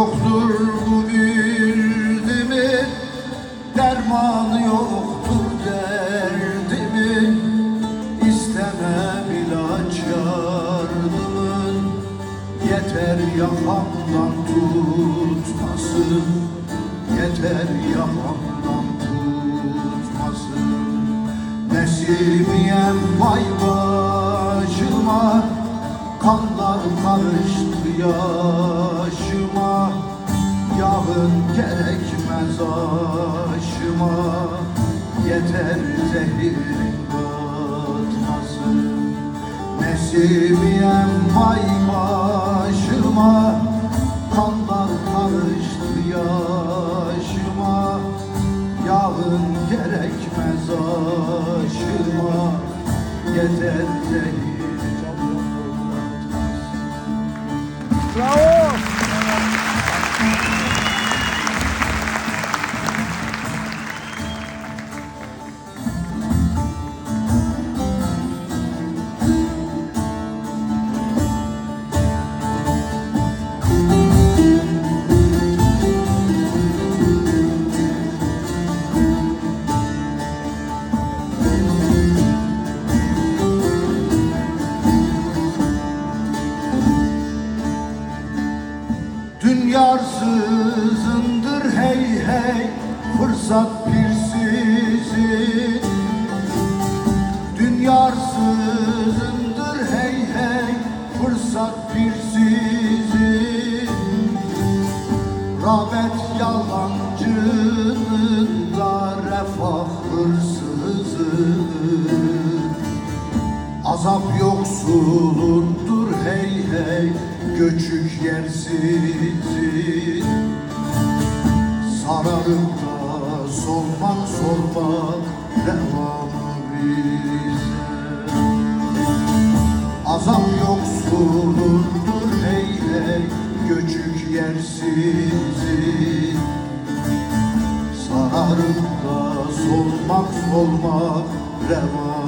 yoktur bu bildimin Dermanı yoktur derdimin İstemem ilaç yardımın Yeter yakamdan tutmasın. Yeter yakamdan tutmasın. Nesimiyem vay başıma Kanlar karıştı yaşıma Yağın gerekmez aşıma. Yeter zehirin katmasın Nesimiyem vay başıma Kanlar karıştı yaşıma. Yağın gerekmez aşıma. Yeter zehir Bravo. Dünyarsızındır hey hey fırsat pirsizin Dünyarsızındır hey hey fırsat pirsizin Rağbet yalancının da refah hırsızın Azap yoksulundur hey hey göçük yersizin Sararıp da solmak solmak devamı bize. Azap yoksulundur hey göçük yersizin Sararıp da solmak solmak reva